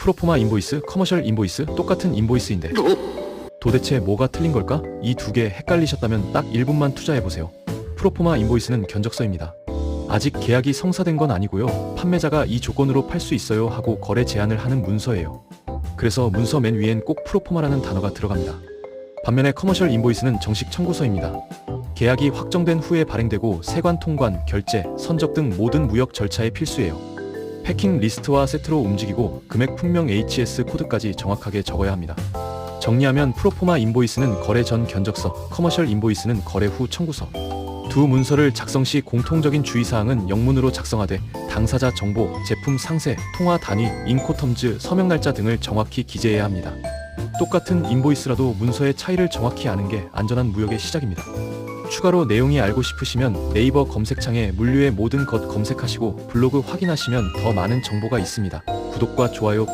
프로포마 인보이스, 커머셜 인보이스 똑같은 인보이스인데 도대체 뭐가 틀린 걸까? 이 두 개 헷갈리셨다면 딱 1분만 투자해보세요. 프로포마 인보이스는 견적서입니다. 아직 계약이 성사된 건 아니고요. 판매자가 이 조건으로 팔 수 있어요 하고 거래 제안을 하는 문서예요. 그래서 문서 맨 위엔 꼭 프로포마라는 단어가 들어갑니다. 반면에 커머셜 인보이스는 정식 청구서입니다. 계약이 확정된 후에 발행되고 세관 통관, 결제, 선적 등 모든 무역 절차에 필수예요. 패킹 리스트와 세트로 움직이고 금액 품명 HS 코드까지 정확하게 적어야 합니다. 정리하면 프로포마 인보이스는 거래 전 견적서, 커머셜 인보이스는 거래 후 청구서. 두 문서를 작성 시 공통적인 주의사항은 영문으로 작성하되 당사자 정보, 제품 상세, 통화 단위, 인코텀즈, 서명 날짜 등을 정확히 기재해야 합니다. 똑같은 인보이스라도 문서의 차이를 정확히 아는 게 안전한 무역의 시작입니다. 추가로 내용이 알고 싶으시면 네이버 검색창에 물류의 모든 것 검색하시고 블로그 확인하시면 더 많은 정보가 있습니다. 구독과 좋아요